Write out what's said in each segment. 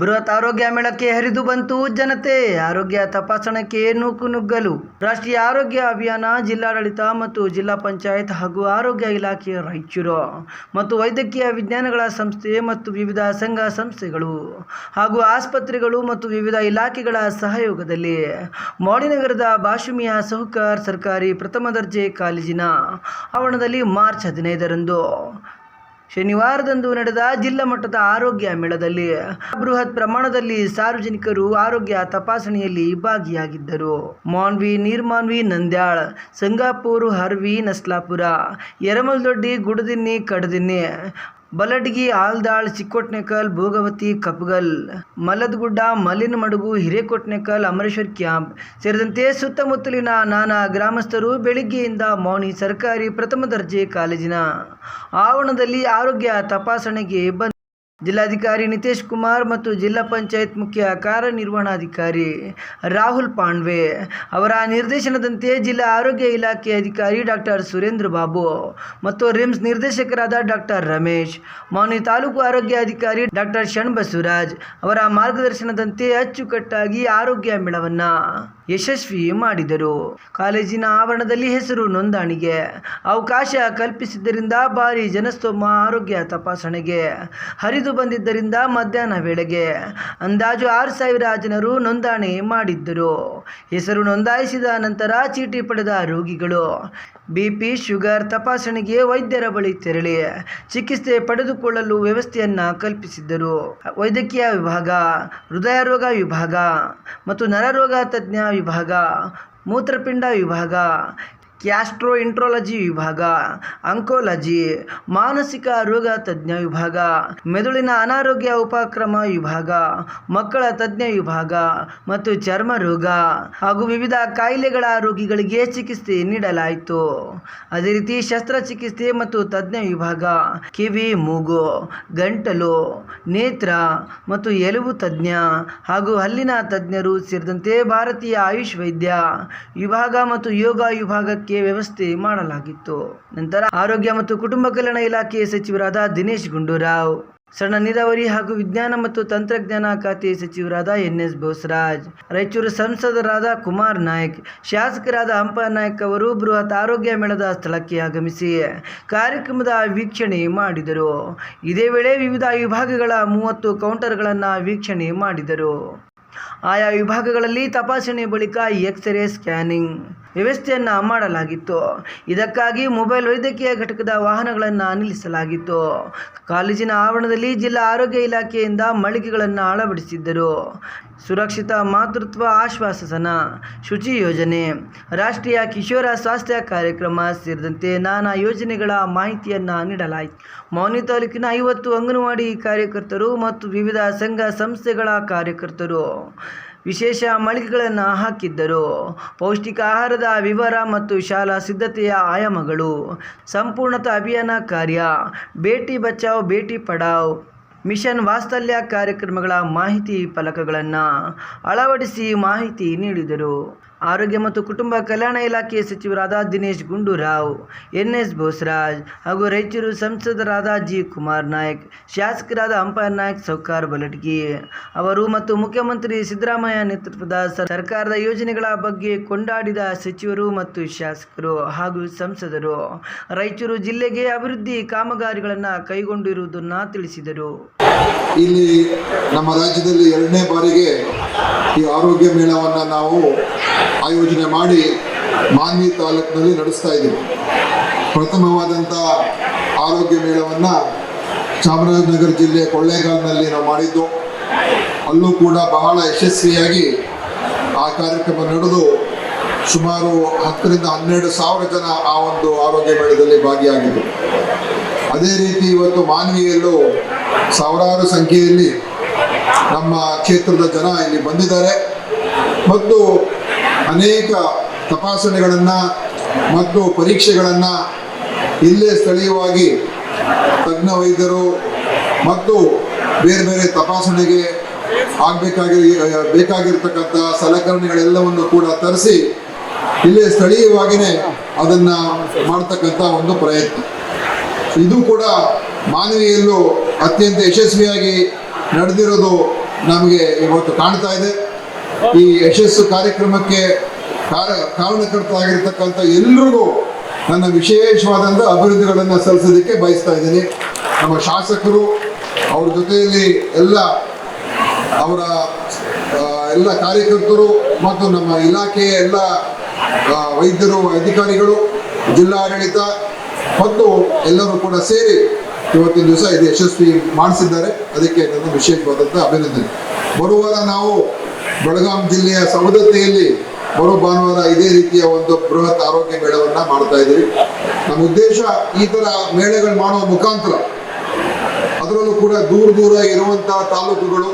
ಬೃಹತ್ ಆರೋಗ್ಯ ಮೇಳಕ್ಕೆ ಹರಿದು ಬಂತು ಜನತೆ. ಆರೋಗ್ಯ ತಪಾಸಣೆಗೆ ನೂಕು ನುಗ್ಗಲು. ರಾಷ್ಟ್ರೀಯ ಆರೋಗ್ಯ ಅಭಿಯಾನ ಜಿಲ್ಲಾಡಳಿತ ಮತ್ತು ಜಿಲ್ಲಾ ಪಂಚಾಯತ್ ಹಾಗೂ ಆರೋಗ್ಯ ಇಲಾಖೆ ರಾಯಚೂರು ಮತ್ತು ವೈದ್ಯಕೀಯ ವಿಜ್ಞಾನಗಳ ಸಂಸ್ಥೆ ಮತ್ತು ವಿವಿಧ ಸಂಘ ಸಂಸ್ಥೆಗಳು ಹಾಗೂ ಆಸ್ಪತ್ರೆಗಳು ಮತ್ತು ವಿವಿಧ ಇಲಾಖೆಗಳ ಸಹಯೋಗದಲ್ಲಿ ಮೌಳಿನಗರದ ಬಾಶುಮಿಯ ಸಹುಕಾರ್ ಸರ್ಕಾರಿ ಪ್ರಥಮ ದರ್ಜೆ ಕಾಲೇಜಿನ ಆವರಣದಲ್ಲಿ ಮಾರ್ಚ್ ಹದಿನೈದರಂದು ಶನಿವಾರದಂದು ನಡೆದ ಜಿಲ್ಲಾ ಮಟ್ಟದ ಆರೋಗ್ಯ ಮೇಳದಲ್ಲಿ ಬೃಹತ್ ಪ್ರಮಾಣದಲ್ಲಿ ಸಾರ್ವಜನಿಕರು ಆರೋಗ್ಯ ತಪಾಸಣೆಯಲ್ಲಿ ಭಾಗಿಯಾಗಿದ್ದರು. ಮಾನ್ವಿ, ನೀರ್ಮಾನ್ವಿ, ನಂದ್ಯಾಳ್, ಸಂಗಾಪೂರ್, ಹರ್ವಿ, ನಸ್ಲಾಪುರ, ಯರಮಲ್ದೊಡ್ಡಿ, ಗುಡದಿನ್ನಿ, ಕಡದಿನ್ನಿ ಬಲಡ್ಗಿ ಆಲ್ದಾಳ್ ಚಿಕ್ಕೋಟ್ನೇಕಲ್, ಭೋಗವತಿ, ಕಪ್ಗಲ್, ಮಲದಗುಡ್ಡ ಮಲಿನಮಡುಗು ಹಿರೇಕೋಟ್ನೇಕಲ್, ಅಮರೇಶ್ವರ್ ಕ್ಯಾಂಪ್ ಸೇರಿದಂತೆ ಸುತ್ತಮುತ್ತಲಿನ ನಾನಾ ಗ್ರಾಮಸ್ಥರು ಬೆಳಿಗ್ಗೆಯಿಂದ ಮೌನಿ ಸರ್ಕಾರಿ ಪ್ರಥಮ ದರ್ಜೆ ಕಾಲೇಜಿನ ಆವರಣದಲ್ಲಿ ಆರೋಗ್ಯ ತಪಾಸಣೆಗೆ ಬಂದ ಜಿಲ್ಲಾಧಿಕಾರಿ ನಿತೇಶ್ ಕುಮಾರ್ ಮತ್ತು ಜಿಲ್ಲಾ ಪಂಚಾಯತ್ ಮುಖ್ಯ ಕಾರ್ಯನಿರ್ವಹಣಾಧಿಕಾರಿ ರಾಹುಲ್ ಪಾಂಡ್ವೆ. ಅವರ ನಿರ್ದೇಶನದಂತೆ ಜಿಲ್ಲಾ ಆರೋಗ್ಯ ಇಲಾಖೆ ಅಧಿಕಾರಿ ಡಾಕ್ಟರ್ ಸುರೇಂದ್ರ ಬಾಬು ಮತ್ತು ರಿಮ್ಸ್ ನಿರ್ದೇಶಕರಾದ ಡಾಕ್ಟರ್ ರಮೇಶ್ ಮೌನಿ ತಾಲೂಕು ಆರೋಗ್ಯ ಅಧಿಕಾರಿ ಡಾಕ್ಟರ್ ಷಣ್ಬಸವರಾಜ್ ಅವರ ಮಾರ್ಗದರ್ಶನದಂತೆ ಅಚ್ಚುಕಟ್ಟಾಗಿ ಆರೋಗ್ಯ ಮೇಳವನ್ನು ಯಶಸ್ವಿ ಮಾಡಿದರು. ಕಾಲೇಜಿನ ಆವರಣದಲ್ಲಿ ಹೆಸರು ನೋಂದಣಿಗೆ ಅವಕಾಶ ಕಲ್ಪಿಸಿದ್ದರಿಂದ ಭಾರಿ ಜನಸ್ತೋಮ, ಆರೋಗ್ಯ ತಪಾಸಣೆಗೆ ಹರಿದು ಬಂದಿದ್ದರಿಂದ ಮಧ್ಯಾಹ್ನ ವೇಳೆಗೆ ಅಂದಾಜು ಆರು ಸಾವಿರ ಜನರು ನೋಂದಣಿ ಮಾಡಿದ್ದರು. ಹೆಸರು ನೋಂದಾಯಿಸಿದ ನಂತರ ಚೀಟಿ ಪಡೆದ ರೋಗಿಗಳು, ಬಿಪಿ, ಶುಗರ್ ತಪಾಸಣೆಗೆ ವೈದ್ಯರ ಬಳಿ ತೆರಳಿ ಚಿಕಿತ್ಸೆ ಪಡೆದುಕೊಳ್ಳಲು ವ್ಯವಸ್ಥೆಯನ್ನು ಕಲ್ಪಿಸಿದ್ದರು. ವೈದ್ಯಕೀಯ ವಿಭಾಗ, ಹೃದಯ ರೋಗ ವಿಭಾಗ ಮತ್ತು ನರರೋಗ ತಜ್ಞ ವಿಭಾಗ ಮೂತ್ರಪಿಂಡ ವಿಭಾಗ ಕ್ಯಾಸ್ಟ್ರೋ ಇಂಟ್ರಾಲಜಿ ವಿಭಾಗ ಅಂಕೋಲಜಿ ಮಾನಸಿಕ ರೋಗ ತಜ್ಞ ವಿಭಾಗ, ಮೆದುಳಿನ ಅನಾರೋಗ್ಯ ಉಪಕ್ರಮ ವಿಭಾಗ, ಮಕ್ಕಳ ತಜ್ಞ ವಿಭಾಗ ಮತ್ತು ಚರ್ಮ ರೋಗ ಹಾಗೂ ವಿವಿಧ ಕಾಯಿಲೆಗಳ ರೋಗಿಗಳಿಗೆ ಚಿಕಿತ್ಸೆ ನೀಡಲಾಯಿತು. ಅದೇ ರೀತಿ ಶಸ್ತ್ರಚಿಕಿತ್ಸೆ ಮತ್ತು ತಜ್ಞ ವಿಭಾಗ, ಕಿವಿ, ಮೂಗು, ಗಂಟಲು, ನೇತ್ರ ಮತ್ತು ಎಲುಬು ತಜ್ಞ ಹಾಗೂ ಹಲ್ಲಿನ ತಜ್ಞರು ಸೇರಿದಂತೆ ಭಾರತೀಯ ಆಯುಷ್ ವೈದ್ಯ ವಿಭಾಗ ಮತ್ತು ಯೋಗ ವಿಭಾಗಕ್ಕೆ ವ್ಯವಸ್ಥೆ ಮಾಡಲಾಗಿತ್ತು. ನಂತರ ಆರೋಗ್ಯ ಮತ್ತು ಕುಟುಂಬ ಕಲ್ಯಾಣ ಇಲಾಖೆಯ ಸಚಿವರಾದ ದಿನೇಶ್ ಗುಂಡೂರಾವ್, ಸಣ್ಣ ನೀರಾವರಿ ಹಾಗೂ ವಿಜ್ಞಾನ ಮತ್ತು ತಂತ್ರಜ್ಞಾನ ಖಾತೆ ಸಚಿವರಾದ ಎನ್ ಎಸ್ ಬೋಸರಾಜ್, ರಾಯಚೂರು ಸಂಸದರಾದ ಕುಮಾರ್ ನಾಯ್ಕ್, ಶಾಸಕರಾದ ಹಂಪ ನಾಯ್ಕ್ ಅವರು ಬೃಹತ್ ಆರೋಗ್ಯ ಮೇಳದ ಸ್ಥಳಕ್ಕೆ ಆಗಮಿಸಿ ಕಾರ್ಯಕ್ರಮದ ವೀಕ್ಷಣೆ ಮಾಡಿದರು. ಇದೇ ವೇಳೆ ವಿವಿಧ ವಿಭಾಗಗಳ ಮೂವತ್ತು ಕೌಂಟರ್ಗಳನ್ನು ವೀಕ್ಷಣೆ ಮಾಡಿದರು. ಆಯಾ ವಿಭಾಗಗಳಲ್ಲಿ ತಪಾಸಣೆ ಬಳಿಕ ಎಕ್ಸ್ರೇ ಸ್ಕ್ಯಾನಿಂಗ್ ವ್ಯವಸ್ಥೆಯನ್ನು ಮಾಡಲಾಗಿತ್ತು. ಇದಕ್ಕಾಗಿ ಮೊಬೈಲ್ ವೈದ್ಯಕೀಯ ಘಟಕದ ವಾಹನಗಳನ್ನು ನಿಲ್ಲಿಸಲಾಗಿತ್ತು. ಕಾಲೇಜಿನ ಆವರಣದಲ್ಲಿ ಜಿಲ್ಲಾ ಆರೋಗ್ಯ ಇಲಾಖೆಯಿಂದ ಮಳಿಗೆಗಳನ್ನು ಅಳವಡಿಸಿದ್ದರು. ಸುರಕ್ಷಿತ ಮಾತೃತ್ವ ಆಶ್ವಾಸನ, ಶುಚಿ ಯೋಜನೆ, ರಾಷ್ಟ್ರೀಯ ಕಿಶೋರ ಸ್ವಾಸ್ಥ್ಯ ಕಾರ್ಯಕ್ರಮ ಸೇರಿದಂತೆ ನಾನಾ ಯೋಜನೆಗಳ ಮಾಹಿತಿಯನ್ನು ನೀಡಲಾಯಿತು. ಮೌನಿ ತಾಲೂಕಿನ ಐವತ್ತು ಅಂಗನವಾಡಿ ಕಾರ್ಯಕರ್ತರು ಮತ್ತು ವಿವಿಧ ಸಂಘ ಸಂಸ್ಥೆಗಳ ಕಾರ್ಯಕರ್ತರು ವಿಶೇಷ ಮಳಿಗೆಗಳನ್ನು ಹಾಕಿದ್ದರು. ಪೌಷ್ಟಿಕ ಆಹಾರದ ವಿವರ ಮತ್ತು ಶಾಲಾ ಸಿದ್ಧತೆಯ ಆಯಾಮಗಳು. ಸಂಪೂರ್ಣತ ಅಭಿಯಾನ ಕಾರ್ಯ. ಬೇಟಿ ಬಚಾವ್, ಬೇಟಿ ಪಡಾವ್, ಮಿಷನ್ ವಾಸ್ತಲ್ಯ ಕಾರ್ಯಕ್ರಮಗಳ ಮಾಹಿತಿ ಫಲಕಗಳನ್ನು ಅಳವಡಿಸಿ ಮಾಹಿತಿ ನೀಡಿದರು. ಆರೋಗ್ಯ ಮತ್ತು ಕುಟುಂಬ ಕಲ್ಯಾಣ ಇಲಾಖೆಯ ಸಚಿವರಾದ ದಿನೇಶ್ ಗುಂಡೂರಾವ್ ಎನ್ ಎಸ್ ಬೋಸರಾಜ್ ಹಾಗೂ ರೈಚೂರು ಸಂಸದರಾದ ಜಿ ಕುಮಾರ್ ನಾಯ್ಕ್, ಶಾಸಕರಾದ ಅಂಪೈರ್ ನಾಯಕ್, ಸೌಕಾರ್ ಬಲಟ್ಗಿ ಅವರು ಮತ್ತು ಮುಖ್ಯಮಂತ್ರಿ ಸಿದ್ದರಾಮಯ್ಯ ನೇತೃತ್ವದ ಸರ್ಕಾರದ ಯೋಜನೆಗಳ ಬಗ್ಗೆ ಕೊಂಡಾಡಿದ ಸಚಿವರು ಮತ್ತು ಶಾಸಕರು ಹಾಗೂ ಸಂಸದರು. ರಾಯಚೂರು ಜಿಲ್ಲೆಗೆ ಅಭಿವೃದ್ಧಿ ಕಾಮಗಾರಿಗಳನ್ನು ಕೈಗೊಂಡಿರುವುದನ್ನು ತಿಳಿಸಿದರು. ಇಲ್ಲಿ ನಮ್ಮ ರಾಜ್ಯದಲ್ಲಿ ಎರಡನೇ ಬಾರಿಗೆ ಈ ಆರೋಗ್ಯ ಮೇಳವನ್ನು ನಾವು ಆಯೋಜನೆ ಮಾಡಿ ಮಾನ್ವಿ ತಾಲೂಕಿನಲ್ಲಿ ನಡೆಸ್ತಾ ಇದ್ದೀವಿ. ಪ್ರಥಮವಾದಂಥ ಆರೋಗ್ಯ ಮೇಳವನ್ನು ಚಾಮರಾಜನಗರ ಜಿಲ್ಲೆ ಕೊಳ್ಳೇಗಾಲದಲ್ಲಿ ನಾವು ಮಾಡಿದ್ದು. ಅಲ್ಲೂ ಕೂಡ ಬಹಳ ಯಶಸ್ವಿಯಾಗಿ ಆ ಕಾರ್ಯಕ್ರಮ ನಡೆದು ಸುಮಾರು ಹತ್ತರಿಂದ ಹನ್ನೆರಡು ಸಾವಿರ ಜನ ಆ ಒಂದು ಆರೋಗ್ಯ ಮೇಳದಲ್ಲಿ ಭಾಗಿಯಾಗಿದ್ದರು ಅದೇ ರೀತಿ ಇವತ್ತು ಮಾನವಿಯಲ್ಲೂ ಸಾವಿರಾರು ಸಂಖ್ಯೆಯಲ್ಲಿ ನಮ್ಮ ಕ್ಷೇತ್ರದ ಜನ ಇಲ್ಲಿ ಬಂದಿದ್ದಾರೆ. ಮತ್ತು ಅನೇಕ ತಪಾಸಣೆಗಳನ್ನು ಮತ್ತು ಪರೀಕ್ಷೆಗಳನ್ನು ಇಲ್ಲೇ ಸ್ಥಳೀಯವಾಗಿ ತಜ್ಞ ವೈದ್ಯರು ಮತ್ತು ಬೇರೆ ಬೇರೆ ತಪಾಸಣೆಗೆ ಆಗಬೇಕಾಗಿ, ಬೇಕಾಗಿರ್ತಕ್ಕಂಥ ಸಲಕರಣೆಗಳೆಲ್ಲವನ್ನು ಕೂಡ ತರಿಸಿ ಇಲ್ಲೇ ಸ್ಥಳೀಯವಾಗಿಯೇ ಅದನ್ನು ಮಾಡ್ತಕ್ಕಂಥ ಒಂದು ಪ್ರಯತ್ನ. ಇದು ಕೂಡ ಮಾನವೀಯಲ್ಲೂ ಅತ್ಯಂತ ಯಶಸ್ವಿಯಾಗಿ ನಡೆದಿರೋದು ನಮಗೆ ಇವತ್ತು ಕಾಣ್ತಾ ಇದೆ. ಈ ಯಶಸ್ಸು ಕಾರ್ಯಕ್ರಮಕ್ಕೆ ಕಾರ ಕಾರಣಕರ್ತರಾಗಿರ್ತಕ್ಕಂಥ ಎಲ್ರಿಗೂ ನನ್ನ ವಿಶೇಷವಾದಂಥ ಅಭಿವೃದ್ಧಿಗಳನ್ನು ಸಲ್ಲಿಸೋದಕ್ಕೆ ಬಯಸ್ತಾ ಇದ್ದೀನಿ. ನಮ್ಮ ಶಾಸಕರು, ಅವ್ರ ಜೊತೆಯಲ್ಲಿ ಎಲ್ಲ ಅವರ ಎಲ್ಲ ಕಾರ್ಯಕರ್ತರು ಮತ್ತು ನಮ್ಮ ಇಲಾಖೆಯ ಎಲ್ಲ ವೈದ್ಯರು, ಅಧಿಕಾರಿಗಳು, ಜಿಲ್ಲಾಡಳಿತ ಮತ್ತು ಎಲ್ಲರೂ ಕೂಡ ಸೇರಿ ಇವತ್ತಿನ ದಿವಸ ಇದು ಯಶಸ್ವಿ ಮಾಡಿಸಿದ್ದಾರೆ. ಅದಕ್ಕೆ ನನ್ನ ವಿಶೇಷವಾದಂಥ ಅಭಿನಂದನೆ. ಬರುವಾರ ನಾವು ಬೆಳಗಾಂ ಜಿಲ್ಲೆಯ ಸವದತ್ತಿಯಲ್ಲಿ ಬರೋ ಭಾನುವಾರ ಇದೇ ರೀತಿಯ ಒಂದು ಬೃಹತ್ ಆರೋಗ್ಯ ಮೇಳವನ್ನ ಮಾಡ್ತಾ ಇದ್ದೀವಿ. ನಮ್ಮ ಉದ್ದೇಶ ಈ ತರ ಮೇಳಗಳು ಮಾಡುವ ಮುಖಾಂತರ ಅದರಲ್ಲೂ ಕೂಡ ದೂರ ದೂರ ಇರುವಂತಹ ತಾಲೂಕುಗಳು,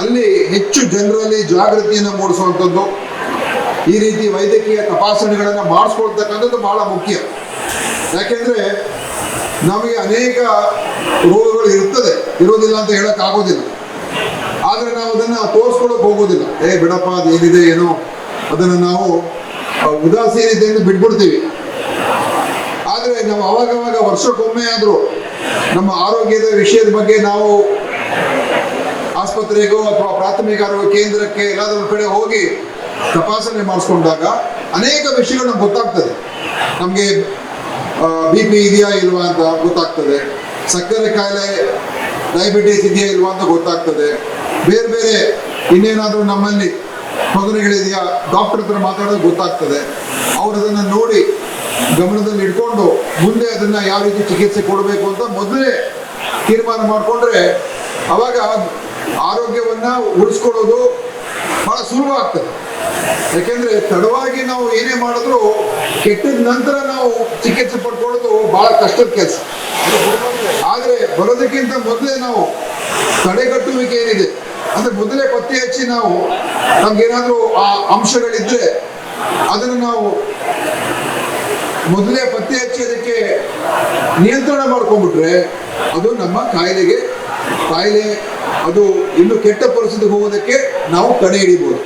ಅಲ್ಲಿ ಹೆಚ್ಚು ಜನರಲ್ಲಿ ಜಾಗೃತಿಯನ್ನು ಮೂಡಿಸುವಂಥದ್ದು ಈ ರೀತಿ ವೈದ್ಯಕೀಯ ತಪಾಸಣೆಗಳನ್ನು ಮಾಡಿಸ್ಕೊಳ್ತಕ್ಕಂಥದ್ದು ಬಹಳ ಮುಖ್ಯ. ಯಾಕೆಂದ್ರೆ ನಮಗೆ ಅನೇಕ ರೋಗಗಳು ಇರ್ತದೆ. ಇರೋದಿಲ್ಲ ಅಂತ ಹೇಳಕ್ ಆಗೋದಿಲ್ಲ. ಆದ್ರೆ ನಾವು ಅದನ್ನ ತೋರಿಸ್ಕೊಳಕ್ ಹೋಗೋದಿಲ್ಲ. ಏ, ಬಿಡಪ್ಪ ಅದು ಏನಿದೆ ಏನೋ? ಅದನ್ನ ನಾವು ಉದಾಸೀನತೆಯನ್ನು ಬಿಟ್ಬಿಡ್ತೀವಿ. ಆದ್ರೆ ನಾವು ಅವಾಗವಾಗ ವರ್ಷಕ್ಕೊಮ್ಮೆ ಆದ್ರೂ ನಮ್ಮ ಆರೋಗ್ಯದ ವಿಷಯದ ಬಗ್ಗೆ ನಾವು ಆಸ್ಪತ್ರೆಗೋ ಅಥವಾ ಪ್ರಾಥಮಿಕ ಆರೋಗ್ಯ ಕೇಂದ್ರಕ್ಕೆ ಎಲ್ಲಾದ್ರೂ ಕಡೆ ಹೋಗಿ ತಪಾಸಣೆ ಮಾಡಿಸ್ಕೊಂಡಾಗ ಅನೇಕ ವಿಷಯಗಳು ನಮ್ಗೆ ಗೊತ್ತಾಗ್ತದೆ. ನಮಗೆ ಬಿ ಪಿ ಇದೆಯಾ ಇಲ್ವಾ ಅಂತ ಗೊತ್ತಾಗ್ತದೆ. ಸಕ್ಕರೆ ಕಾಯಿಲೆ ಡಯಾಬಿಟಿಸ್ ಇದೆಯಾ ಇಲ್ವಾ ಅಂತ ಗೊತ್ತಾಗ್ತದೆ. ಬೇರೆ ಬೇರೆ ಇನ್ನೇನಾದರೂ ನಮ್ಮಲ್ಲಿ ತೊಂದರೆಗಳಿದೆಯಾ ಡಾಕ್ಟರ್ ಹತ್ರ ಮಾತಾಡೋದು ಗೊತ್ತಾಗ್ತದೆ. ಅವ್ರು ಅದನ್ನ ನೋಡಿ ಗಮನದಲ್ಲಿ ಇಟ್ಕೊಂಡು ಮುಂದೆ ಅದನ್ನ ಯಾವ ರೀತಿ ಚಿಕಿತ್ಸೆ ಕೊಡಬೇಕು ಅಂತ ಮೊದಲೇ ತೀರ್ಮಾನ ಮಾಡಿಕೊಂಡ್ರೆ ಅವಾಗ ಆರೋಗ್ಯವನ್ನ ಉಳಿಸ್ಕೊಳ್ಳೋದು ಬಹಳ ಸುಲಭ ಆಗ್ತದೆ. ಯಾಕೆಂದ್ರೆ ತಡವಾಗಿ ನಾವು ಏನೇ ಮಾಡಿದ್ರು ಕೆಟ್ಟದ ನಂತರ ನಾವು ಚಿಕಿತ್ಸೆ ಪಡ್ಕೊಳ್ಳೋದು ಬಹಳ ಕಷ್ಟದ ಕೆಲಸ. ಆದ್ರೆ ಬರೋದಕ್ಕಿಂತ ಮೊದಲೇ ನಾವು ತಡೆಗಟ್ಟುವಿಕೆ ಏನಿದೆ? ಅಂದ್ರೆ ಮೊದಲೇ ಪತ್ತೆ ಹಚ್ಚಿ ನಾವು ನಮ್ಗೇನಾದ್ರೂ ಆ ಅಂಶಗಳಿದ್ರೆ ಅದನ್ನು ನಾವು ಮೊದಲೇ ಪತ್ತೆ ಹಚ್ಚಿ ಅದಕ್ಕೆ ನಿಯಂತ್ರಣ ಮಾಡ್ಕೊಂಡ್ಬಿಟ್ರೆ ಅದು ನಮ್ಮ ಕಾಯಿಲೆಗೆ, ಕಾಯಿಲೆ ಅದು ಇನ್ನು ಕೆಟ್ಟ ಪರಿಸ್ಥಿತಿಗೆ ಹೋಗೋದಕ್ಕೆ ನಾವು ತಡೆ ಹಿಡಿಬೋದು.